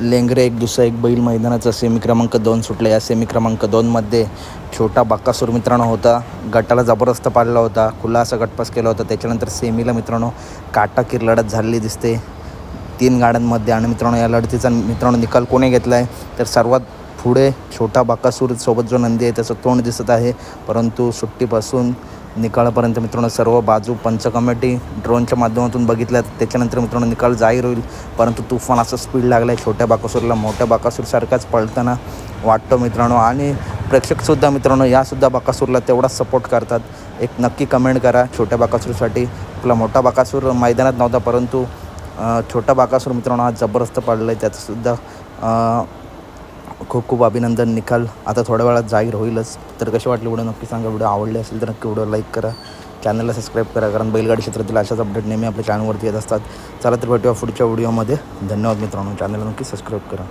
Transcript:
लेंगरे एक दुसरा एक बैल मैदानाचा सेमी क्रमांक दोन सुटला. या सेमी क्रमांक दोनमध्ये छोटा बाकासूर मित्रांनो होता. गटाला जबरदस्त पाडला होता. खुला असा गटपास केला होता. त्याच्यानंतर सेमीला मित्रांनो काटाकीर लढत झालेली दिसते. तीन गाड्यांमध्ये आणि मित्रांनो या लढतीचा मित्रांनो निकाल कोणी घेतला आहे तर सर्वात पुढे छोटा बाकासूर सोबत जो नंदी आहे त्याचं तोंड दिसत आहे. परंतु सुट्टीपासून निकालापर्यंत मित्रांनो सर्व बाजू पंच कमिटी ड्रोनच्या माध्यमातून बघितल्या त्याच्यानंतर मित्रांनो निकाल जाहीर होईल. परंतु तुफान असं स्पीड लागलं आहे छोट्या बाकासूरला मोठ्या बाकासूरसारखाच पळताना वाटतो मित्रांनो. आणि प्रेक्षकसुद्धा मित्रांनो यासुद्धा बाकासूरला तेवढाच सपोर्ट करतात. एक नक्की कमेंट करा. छोट्या बाकासूरसाठी आपला मोठा बाकासूर मैदानात नव्हता परंतु छोटा बाकासूर मित्रांनो आज जबरदस्त पडला आहे त्याचंसुद्धा खूप खूप अभिनंदन निकाल. आता थोड्या वेळात जाहीर होईलच. तर कसे वाटले व्हिडिओ? नक्की सांगा. व्हिडिओ आवडले असेल तर नक्की व्हिडिओ लाईक करा. चॅनलला सबस्क्राईब करा. कारण बैलगाडी क्षेत्रातील अशाच अपडेट नेहमी आपल्या चॅनलवरती येत असतात. चला तर भेटूया पुढच्या व्हिडिओमध्ये धन्यवाद मित्रांनो. चॅनलला नक्की सबस्क्राईब करा.